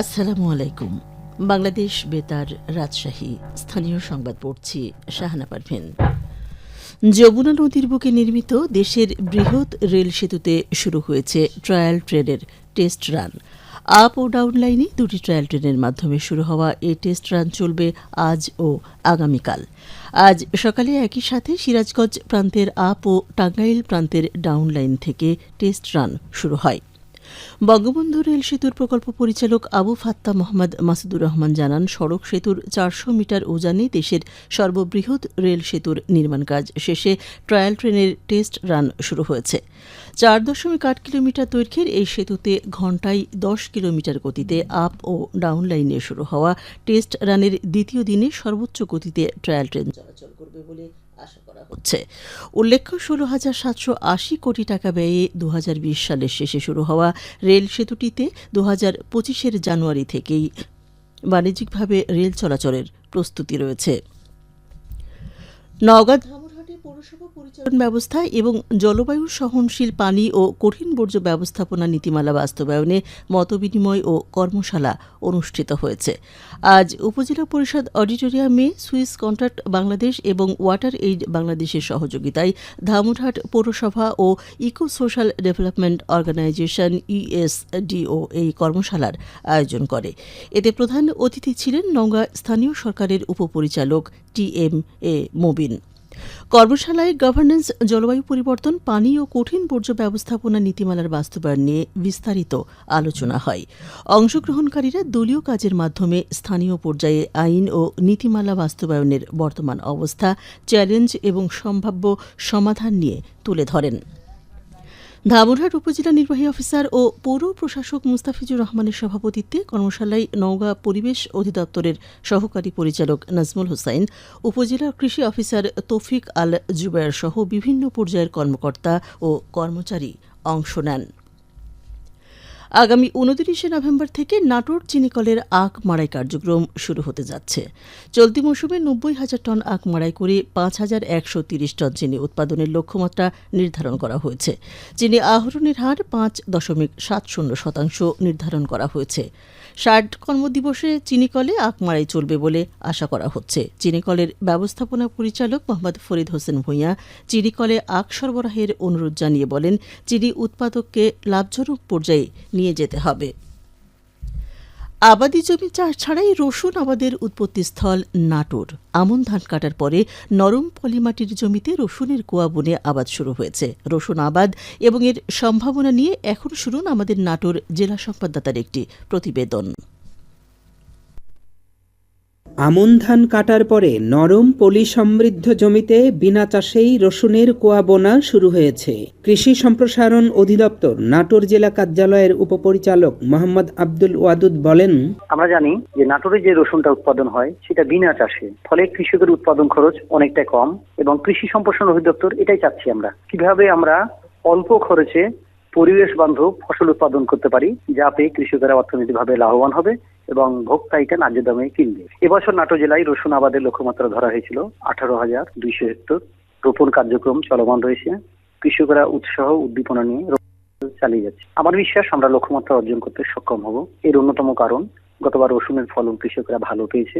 আসসালামু আলাইকুম। বাংলাদেশ বেতার রাজশাহী, স্থানীয় সংবাদ পড়ছি শাহানা পারভিন। যমুনা নদীর বুকে নির্মিত দেশের বৃহৎ রেল সেতুতে শুরু হয়েছে ট্রায়াল ট্রেনের টেস্ট রান। আপ ও ডাউন লাইনে দুটি ট্রায়াল ট্রেনের মাধ্যমে শুরু হওয়া এই টেস্ট রান চলবে আজ ও আগামীকাল। আজ সকালে একই সাথে সিরাজগঞ্জ প্রান্তের আপ ও টাঙ্গাইল প্রান্তের ডাউন লাইন থেকে টেস্ট রান শুরু হয়। বঙ্গবন্ধু রেল সেতুর প্রকল্প পরিচালক আবু ফাত্তা মোহাম্মদ মাসুদুর রহমান জানান, সড়ক সেতুর চারশো মিটার উজানে দেশের সর্ববৃহৎ রেল সেতুর নির্মাণ কাজ শেষে ট্রায়াল ট্রেনের টেস্ট রান শুরু হয়েছে। চার দশমিক আট কিলোমিটার দৈর্ঘ্যের এই সেতুতে ঘণ্টায় দশ কিলোমিটার গতিতে আপ ও ডাউন লাইনে শুরু হওয়া টেস্ট রানের দ্বিতীয় দিনে সর্বোচ্চ গতিতে ট্রায়াল ট্রেন চলাচল করবে বলে আশা করা হচ্ছে। উল্লেখ্য, ষোলো হাজার সাতশো আশি কোটি টাকা ব্যয়ে দু হাজার বিশ সালের শেষে শুরু হওয়া রেল সেতুটিতে দু হাজার পঁচিশের জানুয়ারি থেকেই বাণিজ্যিকভাবে রেল চলাচলের প্রস্তুতি রয়েছে। নওগাঁ পৌরসভা পরিচালন ব্যবস্থা এবং জলবায়ু সহনশীল পানি ও কঠিন বর্জ্য ব্যবস্থাপনা নীতিমালা বাস্তবায়নে মতবিনিময় ও কর্মশালা অনুষ্ঠিত হয়েছে। আজ উপজেলা পরিষদ অডিটোরিয়ামে সুইস কন্ট্রাক্ট বাংলাদেশ এবং ওয়াটার এইড বাংলাদেশের সহযোগিতায় ধামুরহাট পৌরসভা ও eco social development organisation ESDO এই কর্মশালার আয়োজন করে। এতে প্রধান অতিথি ছিলেন নওগাঁ স্থানীয় সরকারের উপপরিচালক টি এম এ মোবিন। কর্মশালায় গভর্নেন্স জলবায়ু পরিবর্তন, পানি ও কঠিন বর্জ্য ব্যবস্থাপনা নীতিমালার বাস্তবায়ন নিয়ে বিস্তারিত আলোচনা হয়। অংশগ্রহণকারীরা দলীয় কাজের মাধ্যমে স্থানীয় পর্যায়ে আইন ও নীতিমালা বাস্তবায়নের বর্তমান অবস্থা চ্যালেঞ্জ এবং সম্ভাব্য সমাধান নিয়ে তুলে ধরেন। ধামুরহাট উপজেলা নির্বাহী অফিসার ও পৌর প্রশাসক মুস্তাফিজুর রহমানের সভাপতিত্বে কর্মশালায় নওগাঁ পরিবেশ অধিদপ্তরের সহকারী পরিচালক নাজমুল হোসাইন, উপজেলা কৃষি অফিসার তৌফিক আল জুবায়ের সহ বিভিন্ন পর্যায়ের কর্মকর্তা ও কর্মচারী অংশ নেন। আগামী উনত্রিশে নভেম্বর থেকে নাটোর চিনিকলের আখ মাড়াই কার্যক্রম শুরু হতে যাচ্ছে। চলতি মৌসুমে নব্বই হাজার টন আখ মাড়াই করে পাঁচ হাজার একশো তিরিশ টন চিনি উৎপাদনের লক্ষ্যমাত্রা নির্ধারণ করা হয়েছে। চিনি আহরণের হার পাঁচ দশমিক সাত শূন্য শতাংশ নির্ধারণ করা হয়েছে। ষাট কর্মদিবসে চিনিকলে আখ মাড়াই চলবে বলে আশা করা হচ্ছে। চিনিকলের ব্যবস্থাপনা পরিচালক মোহাম্মদ ফরিদ হোসেন ভূঁইয়া চিনিকলে আখ সরবরাহের অনুরোধ জানিয়ে বলেন, চিনি উৎপাদককে লাভজনক পর্যায়ে নিয়ে যেতে হবে। আবাদি জমি চাষ ছাড়াই রসুন আবাদের উৎপত্তিস্থল নাটোর। আমন ধান কাটার পরে নরম পলিমাটির জমিতে রসুনের কোয়া বনে আবাদ শুরু হয়েছে। রসুন আবাদ এবং এর সম্ভাবনা নিয়ে এখন শুনুন আমাদের নাটোর জেলা সংবাদদাতার একটি প্রতিবেদন। আমন ধান কাটার পরে নরম পলি সমৃদ্ধ জমিতে বিনা চাষেই রসুনের কোয়া বোনা শুরু হয়েছে। কৃষি সম্প্রসারণ অধিদপ্তর নাটোর জেলা কার্যালয়ের উপপরিচালক মোহাম্মদ আব্দুল ওয়াদুদ বলেন, আমরা জানি যে নাটোরে যে রসুনটা উৎপাদন হয়, সেটা বিনা চাষে। ফলে কৃষকের উৎপাদন খরচ অনেকটা কম এবং কৃষি সম্প্রসারণ অধিদপ্তর এটাই চাচ্ছি আমরা। কীভাবে আমরা অল্প খরচে পরিবেশ বান্ধব ফসল উৎপাদন করতে পারি যাতে কৃষকেরা অর্থনৈতিকভাবে লাভবান হবে এবং ভোক্তা এটা ন্যায্য দামে কিনবে। এবছর নাটোর জেলায় রসুন আবাদের লক্ষ্যমাত্রা ধরা হয়েছিল আঠারো হাজার দুইশো হেক্টর রোপণ কার্যক্রম চলমান রয়েছে। কৃষকরা উৎসাহ উদ্দীপনা নিয়ে চালিয়ে যাচ্ছে। আমার বিশ্বাস আমরা লক্ষ্যমাত্রা অর্জন করতে সক্ষম হব। এর অন্যতম কারণ গতবার রসুনের ফলন কৃষকরা ভালো পেয়েছে।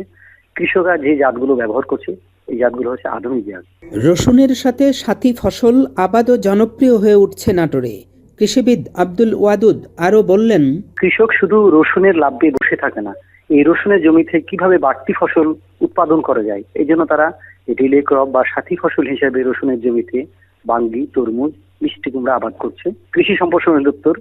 কৃষকরা যে জাতগুলো ব্যবহার করছে এই জাতগুলো হচ্ছে আধুনিক জাত। রসুনের সাথে সাথী ফসল আবাদও জনপ্রিয় হয়ে উঠছে নাটোরে। কৃষিবিদ আব্দুল ওয়াদুদ আরও বললেন কৃষক শুধু রসুনের লাভ দিয়ে বসে থাকে না এই রসুনের জমিতে কীভাবে বাড়তি ফসল উৎপাদন করা যায়? এই জন্য তারা রিলে ক্রপ বা সাথী ফসল হিসেবে রসুনের জমিতে বাঙ্গি, তরমুজ, মিষ্টি কুমড়া আবাদ করছে। কৃষি সম্প্রসারণ অধিদপ্তর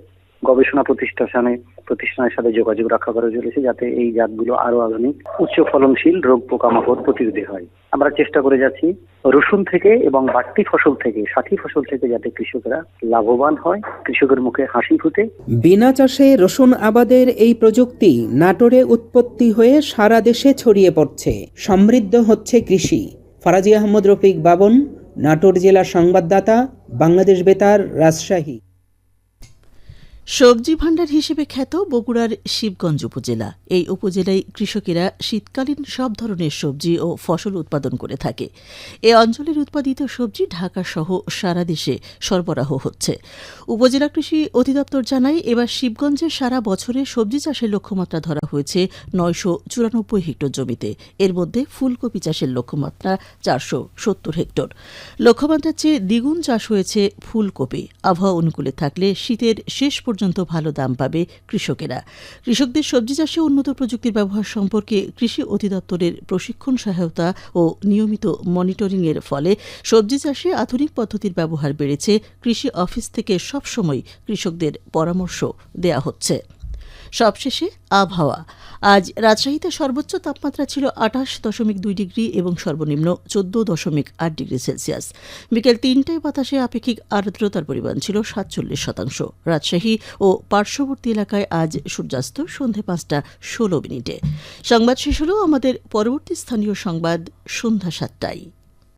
গবেষণা প্রতিষ্ঠানে, প্রতিষ্ঠানের সাথে যোগাযোগ রক্ষা করে চলেছে যাতে এই জাতগুলো আরও আধুনিক, উচ্চ ফলনশীল রোগ পোকামাকড় প্রতিরোধী হয়। আমরা চেষ্টা করে যাচ্ছি রসুন থেকে এবং বাড়তি ফসল থেকে, সাথী ফসল থেকে যাতে কৃষকরা লাভবান হয়, কৃষকের মুখে হাসি ফুটে। বিনা চাষে রসুন আবাদের এই প্রযুক্তি নাটোরে উৎপত্তি হয়ে সারা দেশে ছড়িয়ে পড়ছে। সমৃদ্ধ হচ্ছে কৃষি। ফারাজি আহমদ রফিক বাবন, নাটোর জেলা সংবাদদাতা, বাংলাদেশ বেতার, রাজশাহী। সবজি ভাণ্ডার হিসেবে খ্যাত বগুড়ার শিবগঞ্জ উপজেলা। এই উপজেলায় কৃষকেরা শীতকালীন সব ধরনের সবজি ও ফসল উৎপাদন করে থাকে। এ অঞ্চলের উৎপাদিত সবজি ঢাকা সহ সারা দেশে সরবরাহ হচ্ছে। উপজেলা কৃষি অধিদপ্তর জানায়, এবার শিবগঞ্জে সারা বছরে সবজি চাষের লক্ষ্যমাত্রা ধরা হয়েছে নয়শো চুরানব্বই হেক্টর জমিতে। এর মধ্যে ফুলকপি চাষের লক্ষ্যমাত্রা চারশো সত্তর হেক্টর। লক্ষ্যমাত্রার চেয়ে দ্বিগুণ চাষ হয়েছে ফুলকপি। আবহাওয়া অনুকূলে থাকলে শীতের শেষ পর্যন্ত ভালো দাম পাবে কৃষকেরা। কৃষকদের সবজি চাষে উন্নত প্রযুক্তির ব্যবহার সম্পর্কে কৃষি অধিদপ্তরের প্রশিক্ষণ সহায়তা ও নিয়মিত মনিটরিংয়ের ফলে সবজি চাষে আধুনিক পদ্ধতির ব্যবহার বেড়েছে। কৃষি অফিস থেকে সবসময় কৃষকদের পরামর্শ দেয়া হচ্ছে। সবশেষে আবহাওয়া। আজ রাজশাহীতে সর্বোচ্চ তাপমাত্রা ছিল আঠাশ দশমিক দুই ডিগ্রি এবং সর্বনিম্ন চোদ্দ দশমিক আট ডিগ্রি সেলসিয়াস। বিকেল তিনটায় বাতাসে আপেক্ষিক আর্দ্রতার পরিমাণ ছিল সাতচল্লিশ শতাংশ। রাজশাহী ও পার্শ্ববর্তী এলাকায় আজ সূর্যাস্ত সন্ধে পাঁচটা ষোলো মিনিটে। সংবাদ শেষ হল আমাদের পরবর্তী স্থানীয় সংবাদ সন্ধ্যা সাতটায়।